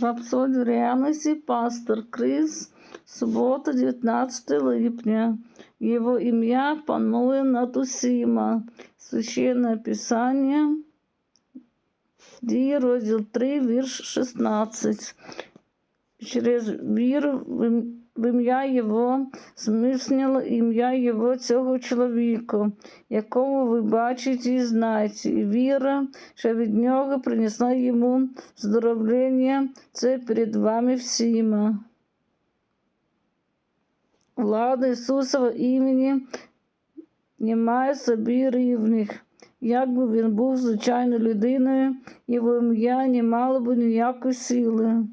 Рапсодія реальності пастор Крис, субота, 19 липня. Його ім'я панує над усіма. Священне Писання, Дії, розділ 3, вірш 16. Через віру в ім- в ім'я Його зміцнило ім'я Його цього чоловіка, якого ви бачите і знаєте, і віра, що від нього принесла йому здоровлення, це перед вами всіма. Влада Ісусова імені немає собі рівних. Якби він був звичайною людиною, його ім'я не мало б ніякої сили.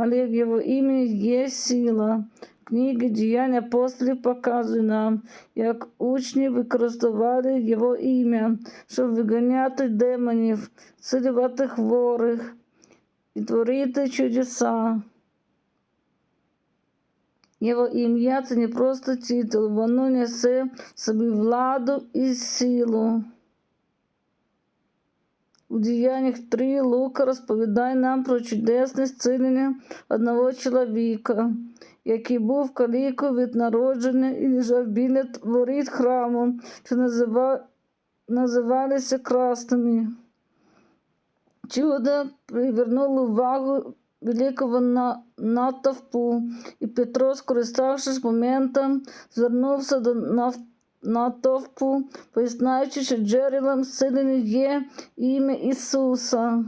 Але в його імені є сила. Книга діянь апостолів показує нам, як учні використовували його ім'я, щоб виганяти демонів, цілювати хворих і творити чудеса. Його ім'я це не просто титул, воно несе собі владу і силу. У діяннях 3 Лука розповідає нам про чудесне зцілення одного чоловіка, який був калікою від народження і лежав біля воріт храму, що назива... називалися красними. Чудо привернуло увагу великого на... натовпу, і Петро, скориставшись моментом, звернувся до нав... натовпу, поясняючи, що джерелом зцілення є ім'я Ісуса.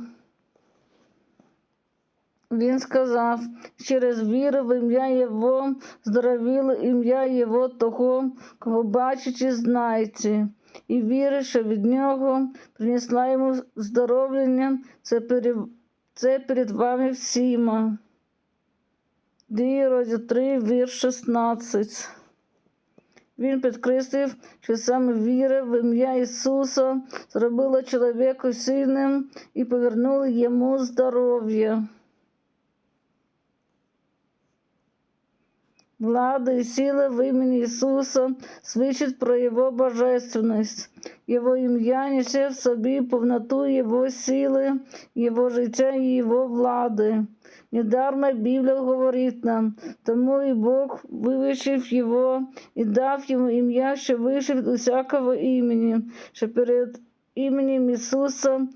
Він сказав, через віру в ім'я Його здоровіло ім'я Його того, кого бачить і знаєте, і віри, що від нього принесла йому здоровлення, це перед, це перед вами всіма. Дії розділ 3, вірш 16. Він підкреслив, що саме віра в ім'я Ісуса зробила чоловіка сильним і повернула йому здоров'я. Влада і сила в імені Ісуса свідчить про Його божественність. Його ім'я несе в собі повноту Його сили, Його життя і Його влади. Недарма Біблія говорить нам, тому і Бог вивищив Його і дав йому ім'я, що від усякого імені, що перед іменем Ісуса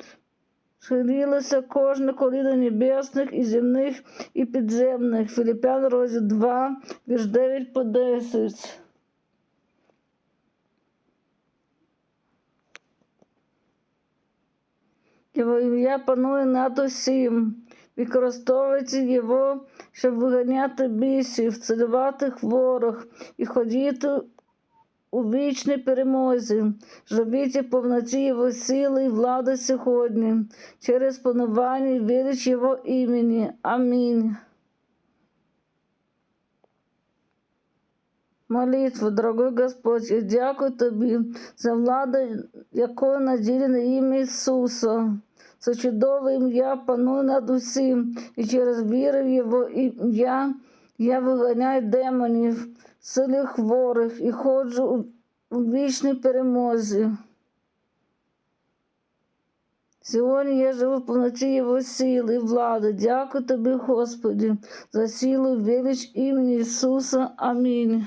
схилилося кожне коліно небесних і земних і підземних. Філіпян розділ 2, вірш 9 по 10. Його ім'я панує над усім. Використовуйте його, щоб виганяти бісів, цілювати хворих і ходити у вічній перемозі. Живіть в повноті Його сили і влади сьогодні, через панування і велич Його імені. Амінь. Молитва, дорогой Господь, я дякую Тобі за владу, якою наділено ім'я Ісуса. Це чудове ім'я панує над усім, і через віру в Його ім'я я виганяю демонів, сили хворих і ходжу у, вічній перемозі. Сьогодні я живу в повноті Його сили і влади. Дякую Тобі, Господи, за силу велич імені Ісуса. Амінь.